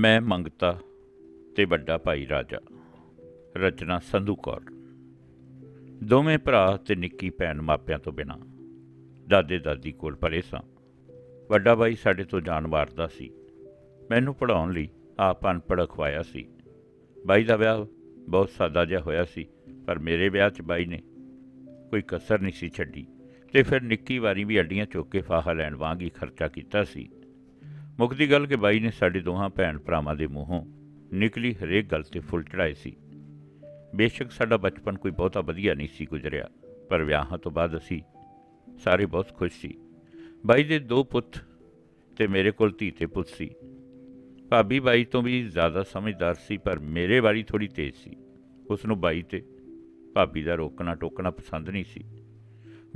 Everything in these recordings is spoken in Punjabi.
ਮੈਂ ਮੰਗਤਾ ਤੇ ਵੱਡਾ ਭਾਈ ਰਾਜਾ। ਰਚਨਾ ਸੰਧੂ ਕੌਰ। ਦੋਵੇਂ ਭਰਾ ਤੇ ਨਿੱਕੀ ਭੈਣ ਮਾਪਿਆਂ ਤੋਂ ਬਿਨਾਂ ਦਾਦੇ ਦਾਦੀ ਕੋਲ ਪਲੇ ਸਾਂ। ਵੱਡਾ ਭਾਈ ਸਾਡੇ ਤੋਂ ਜਾਣ ਵਾਰਦਾ ਸੀ। ਮੈਨੂੰ ਪੜਾਉਣ ਲਈ ਆਪ ਅਨਪੜ੍ਹ ਖਵਾਇਆ ਸੀ। ਬਾਈ ਦਾ ਵਿਆਹ ਬਹੁਤ ਸਾਦਾ ਜਿਹਾ ਹੋਇਆ ਸੀ, ਪਰ ਮੇਰੇ ਵਿਆਹ 'ਚ ਬਾਈ ਨੇ ਕੋਈ ਕਸਰ ਨਹੀਂ ਸੀ ਛੱਡੀ ਤੇ ਫਿਰ ਨਿੱਕੀ ਵਾਰੀ ਵੀ ਅੱਡੀਆਂ ਚੁੱਕ ਕੇ ਫਾਹਾ ਲੈਣ ਵਾਂਗ ਹੀ ਖਰਚਾ ਕੀਤਾ ਸੀ। ਮੁੱਕਦੀ ਗੱਲ ਕਿ ਬਾਈ ਨੇ ਸਾਡੇ ਦੋਹਾਂ ਭੈਣ ਭਰਾਵਾਂ ਦੇ ਮੂੰਹੋਂ ਨਿਕਲੀ ਹਰੇਕ ਗੱਲ ਤੇ ਫੁੱਲ ਚੜਾਏ ਸੀ। ਬੇਸ਼ੱਕ ਸਾਡਾ ਬਚਪਨ ਕੋਈ ਬਹੁਤਾ ਵਧੀਆ ਨਹੀਂ ਸੀ ਗੁਜ਼ਰਿਆ, ਪਰ ਵਿਆਹਾਂ ਤੋਂ ਬਾਅਦ ਅਸੀਂ ਸਾਰੇ ਬਹੁਤ ਖੁਸ਼ ਸੀ। ਬਾਈ ਦੇ ਦੋ ਪੁੱਤ ਤੇ ਮੇਰੇ ਕੋਲ ਧੀ ਤੇ ਪੁੱਤ ਸੀ। ਭਾਬੀ ਬਾਈ ਤੋਂ ਵੀ ਜ਼ਿਆਦਾ ਸਮਝਦਾਰ ਸੀ, ਪਰ ਮੇਰੇ ਵਾਲੀ ਥੋੜੀ ਤੇਜ਼ ਸੀ। ਉਸ ਨੂੰ ਬਾਈ ਤੇ ਭਾਬੀ ਦਾ ਰੋਕਣਾ ਟੋਕਣਾ ਪਸੰਦ ਨਹੀਂ ਸੀ।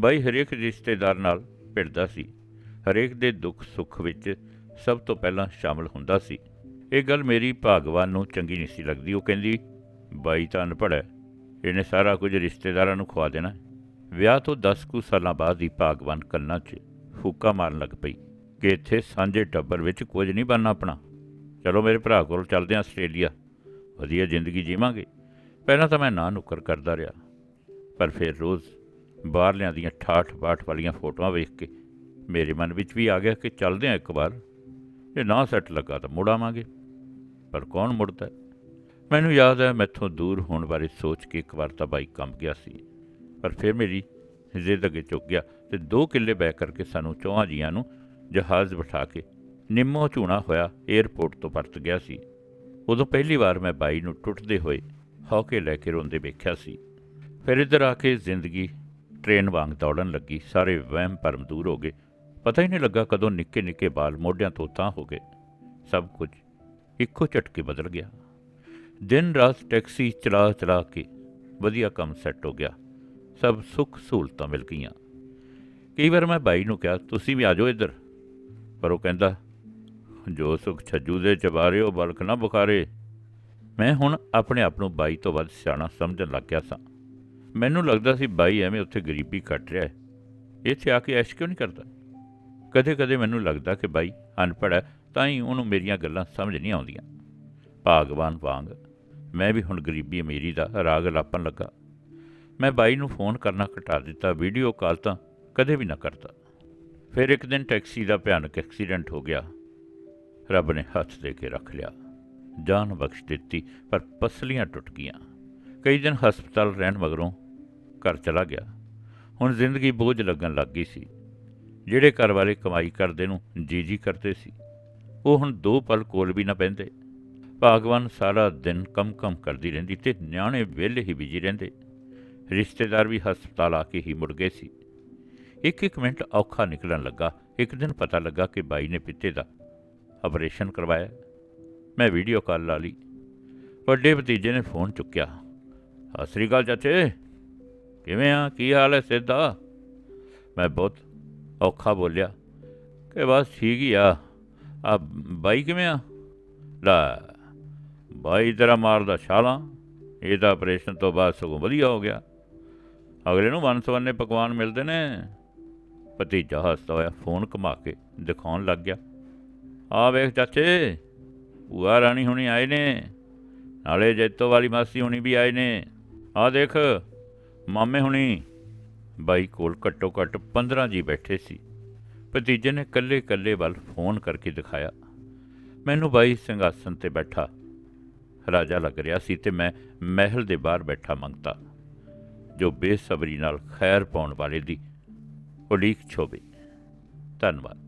ਬਾਈ ਹਰੇਕ ਰਿਸ਼ਤੇਦਾਰ ਨਾਲ ਭਿੜਦਾ ਸੀ, ਹਰੇਕ ਦੇ ਦੁੱਖ ਸੁੱਖ ਵਿੱਚ ਸਭ ਤੋਂ ਪਹਿਲਾਂ ਸ਼ਾਮਲ ਹੁੰਦਾ ਸੀ। ਇਹ ਗੱਲ ਮੇਰੀ ਭਾਗਵਾਨ ਨੂੰ ਚੰਗੀ ਨਹੀਂ ਸੀ ਲੱਗਦੀ। ਉਹ ਕਹਿੰਦੀ, ਬਾਈ ਤਾਂ ਅਨਪੜ੍ਹ ਹੈ, ਇਹਨੇ ਸਾਰਾ ਕੁਝ ਰਿਸ਼ਤੇਦਾਰਾਂ ਨੂੰ ਖਵਾ ਦੇਣਾ ਵਿਆਹ ਤੋਂ 10 ਕੁ ਸਾਲਾਂ ਬਾਅਦ ਹੀ ਭਾਗਵਾਨ ਕੰਨਾਂ 'ਚ ਫੂਕਾ ਮਾਰਨ ਲੱਗ ਪਈ ਕਿ ਇੱਥੇ ਸਾਂਝੇ ਟੱਬਰ ਵਿੱਚ ਕੁਝ ਨਹੀਂ ਬਣਨਾ ਆਪਣਾ। ਚਲੋ ਮੇਰੇ ਭਰਾ ਕੋਲ ਚੱਲਦੇ ਹਾਂ ਆਸਟ੍ਰੇਲੀਆ, ਵਧੀਆ ਜ਼ਿੰਦਗੀ ਜੀਵਾਂਗੇ। ਪਹਿਲਾਂ ਤਾਂ ਮੈਂ ਨਾ ਨੁੱਕਰ ਕਰਦਾ ਰਿਹਾ, ਪਰ ਫਿਰ ਰੋਜ਼ ਬਾਹਰਲਿਆਂ ਦੀਆਂ ਠਾਠ ਬਾਠ ਵਾਲੀਆਂ ਫੋਟੋਆਂ ਵੇਖ ਕੇ ਮੇਰੇ ਮਨ ਵਿੱਚ ਵੀ ਆ ਗਿਆ ਕਿ ਚੱਲਦੇ ਹਾਂ ਇੱਕ ਵਾਰ। ਜੇ ਨਾ ਸੈੱਟ ਲੱਗਾ ਤਾਂ ਮੁੜ ਆਵਾਂਗੇ। ਪਰ ਕੌਣ ਮੁੜਦਾ? ਮੈਨੂੰ ਯਾਦ ਹੈ ਮੈਥੋਂ ਦੂਰ ਹੋਣ ਬਾਰੇ ਸੋਚ ਕੇ ਇੱਕ ਵਾਰ ਤਾਂ ਬਾਈਕ ਕੰਬ ਗਿਆ ਸੀ। ਪਰ ਫਿਰ ਮੇਰੀ ਜ਼ਿੱਦ ਅੱਗੇ ਚੁੱਕ ਗਿਆ ਤੇ ਦੋ ਕਿੱਲੇ ਬੈ ਕਰਕੇ ਸਾਨੂੰ ਚੌਹਾਂ ਜੀਆਂ ਨੂੰ ਜਹਾਜ਼ ਬਿਠਾ ਕੇ ਨਿੰਮੋ ਝੂਣਾ ਹੋਇਆ 에ਅਰਪੋਰਟ ਤੋਂ ਪਰਤ ਗਿਆ ਸੀ। ਉਦੋਂ ਪਹਿਲੀ ਵਾਰ ਮੈਂ ਬਾਈ ਨੂੰ ਟੁੱਟਦੇ ਹੋਏ ਹੌਕੇ ਲੈ ਕੇ ਰੋਂਦੇ ਵੇਖਿਆ ਸੀ। ਫਿਰ ਇੱਧਰ ਆ ਕੇ ਜ਼ਿੰਦਗੀ ਟ੍ਰੇਨ ਵਾਂਗ ਦੌੜਨ ਲੱਗੀ। ਸਾਰੇ ਵਹਿਮ ਭਰਮ ਦੂਰ ਹੋ ਗਏ। ਪਤਾ ਹੀ ਨਹੀਂ ਲੱਗਾ ਕਦੋਂ ਨਿੱਕੇ ਨਿੱਕੇ ਬਾਲ ਮੋਢਿਆਂ ਤੋਂ ਤਾਂ ਹੋ ਗਏ। ਸਭ ਕੁਝ ਇੱਕੋ ਝਟਕੇ ਬਦਲ ਗਿਆ। ਦਿਨ ਰਾਤ ਟੈਕਸੀ ਚਲਾ ਚਲਾ ਕੇ ਵਧੀਆ ਕੰਮ ਸੈੱਟ ਹੋ ਗਿਆ। ਸਭ ਸੁੱਖ ਸਹੂਲਤਾਂ ਮਿਲ ਗਈਆਂ। ਕਈ ਵਾਰ ਮੈਂ ਬਾਈ ਨੂੰ ਕਿਹਾ, ਤੁਸੀਂ ਵੀ ਆ ਜਾਓ ਇੱਧਰ। ਪਰ ਉਹ ਕਹਿੰਦਾ, ਜੋ ਸੁੱਖ ਛੱਜੂ ਦੇ ਚਬਾਰੇ ਉਹ ਬਲਕ ਨਾ ਬੁਖਾਰੇ। ਮੈਂ ਹੁਣ ਆਪਣੇ ਆਪ ਨੂੰ ਬਾਈ ਤੋਂ ਵੱਧ ਸਿਆਣਾ ਸਮਝਣ ਲੱਗ ਗਿਆ ਸਾਂ। ਮੈਨੂੰ ਲੱਗਦਾ ਸੀ ਬਾਈ ਐਵੇਂ ਉੱਥੇ ਗਰੀਬੀ ਕੱਟ ਰਿਹਾ ਹੈ। ਇੱਥੇ ਆ ਕੇ ਐਸ਼ ਕਿਉਂ ਨਹੀਂ ਕਰਦਾ? ਕਦੇ-ਕਦੇ ਮੈਨੂੰ ਲੱਗਦਾ ਕਿ ਬਾਈ ਅਨਪੜ੍ਹ ਹੈ, ਤਾਂ ਹੀ ਉਹਨੂੰ ਮੇਰੀਆਂ ਗੱਲਾਂ ਸਮਝ ਨਹੀਂ ਆਉਂਦੀਆਂ। ਭਾਗਵਾਨ ਵਾਂਗ ਮੈਂ ਵੀ ਹੁਣ ਗਰੀਬੀ ਅਮੀਰੀ ਦਾ ਰਾਗ ਲਾਪਣ ਲੱਗਾ। ਮੈਂ ਬਾਈ ਨੂੰ ਫੋਨ ਕਰਨਾ ਘਟਾ ਦਿੱਤਾ, ਵੀਡੀਓ ਕਾਲ ਤਾਂ ਕਦੇ ਵੀ ਨਾ ਕਰਦਾ ਫਿਰ ਇੱਕ ਦਿਨ ਟੈਕਸੀ ਦਾ ਭਿਆਨਕ ਐਕਸੀਡੈਂਟ ਹੋ ਗਿਆ। ਰੱਬ ਨੇ ਹੱਥ ਦੇ ਕੇ ਰੱਖ ਲਿਆ। ਜਾਨ ਬਖਸ਼ ਦਿੱਤੀ, ਪਰ ਪਸਲੀਆਂ ਟੁੱਟ ਗਈਆਂ। ਕਈ ਦਿਨ ਹਸਪਤਾਲ ਰਹਿਣ ਮਗਰੋਂ ਘਰ ਚਲਾ ਗਿਆ। ਹੁਣ ਜ਼ਿੰਦਗੀ ਬੋਝ ਲੱਗਣ ਲੱਗ ਗਈ ਸੀ। ਜਿਹੜੇ ਘਰ ਵਾਲੇ ਕਮਾਈ ਕਰਦੇ ਨੂੰ ਜੀ ਜੀ ਕਰਦੇ ਸੀ। ਉਹ ਹੁਣ ਦੋ ਪਲ ਕੋਲ ਵੀ ਨਾ ਪੈਂਦੇ ਭਾਗਵਾਨ ਸਾਰਾ ਦਿਨ ਕੰਮ-ਕੰਮ ਕਰਦੀ ਰਹਿੰਦੀ ਤੇ ਨਿਆਣੇ ਵਿਹਲੇ ਹੀ ਬਿਜ਼ੀ ਰਹਿੰਦੇ। ਰਿਸ਼ਤੇਦਾਰ ਵੀ ਹਸਪਤਾਲ ਆ ਕੇ ਹੀ ਮੁੜ ਗਏ ਸੀ। ਇੱਕ ਇੱਕ ਮਿੰਟ ਔਖਾ ਨਿਕਲਣ ਲੱਗਾ। ਇੱਕ ਦਿਨ ਪਤਾ ਲੱਗਾ ਕਿ ਬਾਈ ਨੇ ਪਿੱਤੇ ਦਾ ਆਪਰੇਸ਼ਨ ਕਰਵਾਇਆ। ਮੈਂ ਵੀਡੀਓ ਕਾਲ ਲਾ ਲਈ। ਵੱਡੇ ਭਤੀਜੇ ਨੇ ਫੋਨ ਚੁੱਕਿਆ। ਸਤਿ ਸ੍ਰੀ ਅਕਾਲ ਚਾਚੇ। ਕਿਵੇਂ ਆ? ਕੀ ਹਾਲ ਹੈ ਸਿੱਧਾ ਮੈਂ ਬਹੁਤ ਔਖਾ ਬੋਲਿਆ ਕਿ ਬਸ ਠੀਕ ਹੀ ਆ। ਆ ਬਾਈ ਕਿਵੇਂ ਆ? ਲਾ, ਬਾਈ ਤੇਰਾ ਮਾਰਦਾ ਛਾਲਾਂ। ਇਹਦਾ ਆਪਰੇਸ਼ਨ ਤੋਂ ਬਾਅਦ ਸਗੋਂ ਵਧੀਆ ਹੋ ਗਿਆ। ਅਗਲੇ ਨੂੰ ਵੰਨ-ਸਵੰਨੇ ਪਕਵਾਨ ਮਿਲਦੇ ਨੇ। ਭਤੀਜਾ ਹੱਸਦਾ ਹੋਇਆ ਫੋਨ ਘੁਮਾ ਕੇ ਦਿਖਾਉਣ ਲੱਗ ਗਿਆ। ਆ ਵੇਖ ਚਾਚੇ, ਭੂਆ ਰਾਣੀ ਹੁਣੀ ਆਏ ਨੇ। ਨਾਲੇ ਜੈਤੋ ਵਾਲੀ ਮਾਸੀ ਹੁਣੀ ਵੀ ਆਏ ਨੇ। ਆ ਦੇਖ, ਮਾਮੇ ਹੁਣੀ। ਬਾਈ ਕੋਲ ਘੱਟੋ ਘੱਟ 15 ਜੀ ਬੈਠੇ ਸੀ। ਭਤੀਜੇ ਨੇ ਕੱਲੇ ਕੱਲੇ ਵੱਲ ਫੋਨ ਕਰਕੇ ਦਿਖਾਇਆ। ਮੈਨੂੰ ਬਾਈ ਸਿੰਘਾਸਨ ਤੇ ਬੈਠਾ। ਰਾਜਾ ਲੱਗ ਰਿਹਾ ਸੀ ਤੇ ਮੈਂ ਮਹਿਲ ਦੇ ਬਾਹਰ ਬੈਠਾ ਮੰਗਤਾ, ਜੋ ਬੇਸਬਰੀ ਨਾਲ ਖੈਰ ਪਾਉਣ ਵਾਲੇ ਦੀ ਉਡੀਕ ਛੋਵੇ। ਧੰਨਵਾਦ।